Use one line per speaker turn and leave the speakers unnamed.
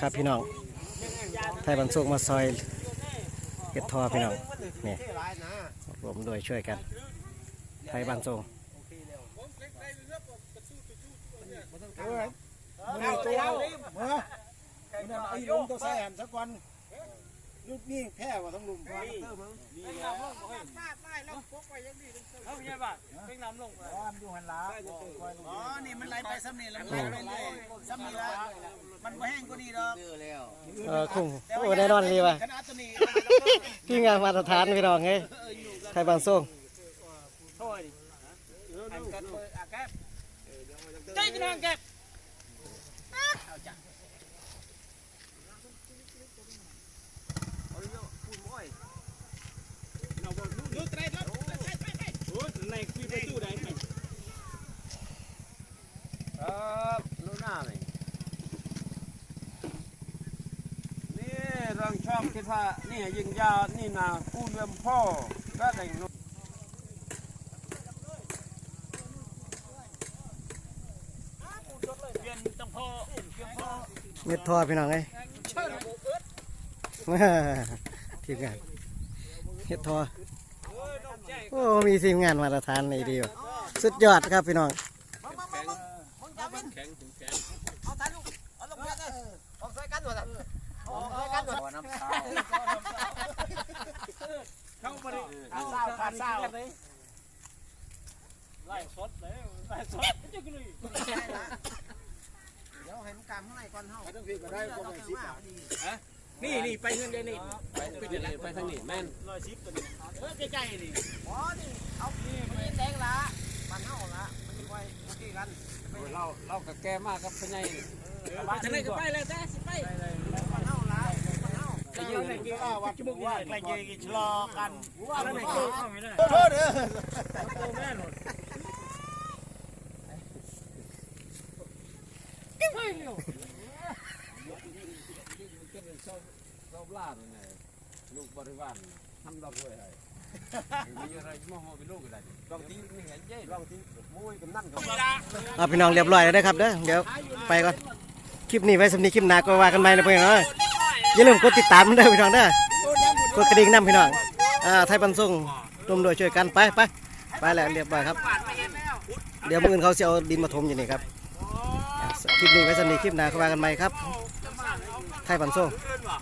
ครับพี่น้องไทยบันสุกมาซอยเห็ดทอพี่น้องนี่รวมโดยช่วยกันไทยบันสุก
มือตัวเมื่อมันไอ้ลุงตัวแสนสักวันลูกนี่แพ้ว่าต้องลุมพอ อยู่หันล้า
อ๋อ นี่มันไหลไปซ้ำนี่แล้วมันไหลไปเรื่อยซ้ำนี่ละมันบ่แห้งกว่านี้ดอก
เออคุ้งโอ้แน่นอนดีว่ะพี่งานมาตรฐานพี่น้องเฮ้ยไทยบันสุก
ใจพี่น้องแก
คบรู้หน้าไหมนี่เรื่องชอบคิดว่านี่ยิงยานี่นาผู้เลี้ยงพ่อก็แต่ง
เม็ดทอพี่น้องเอ้ยทีมงานเห็ดทอโอ้ มีทีมงานมาตรฐานนี่ดีว่ะสุดยอดครับพี่น้อง
เอาถ่ายลูกเอาลงมาเลยออกใส่กันหมดอะออกใส่กันหมดน้ำตาเข้ามาดิ ขาเศร้าขาเศร้า
ไล่สดเลยไล่สดจะกลุย
เดี๋ยวให้มันกำข้างในก่อนเฮาไม่
ต้องพี่ก็ได้พวกไอ้สิบาท
นี่นี่ไปเงินเดือนนี่
ไปไปทางนี้แม่น
ร้อยสิบตัวนี้
เออใกล้ๆนี่อ๋อนี่เอานี่มันแดงละปันเฮาละมันสิไว้โอเคกัน
เราเรากับแกมากกับพญาย
จะได้ก็ไปเลยจ้าสิไปปันเฮาละปัน เอา
ไป
นอนเห็นเย้ลองทิ้งมุ้ยกับนั่นกับ
เอาพี่น้องเรียบร้อยแล้วนะครับเด้อเดี๋ยวไปก่อน คลิปนี้ไว้สำนีคลิปหน้าก็ว่ากันใหม่นะเพี่องเอ้ย อย่าลืมกดติดตามมันด้อพี่น้องเด้อกดกระดิ่งนํพี่น้องอ่าไทยบันส่งรวมด้วยช่วยกันไปไปไปแล้วเรียบร้อยครับ เดี๋ยวมื่อื่นเขาจะเอาดินมาถมอยู่นี่ครับคลิปนี้ไว้สำนีคลิปหน้าเข้ามากันใหม่ครับ ไทยบันสุง
เกินว่ะ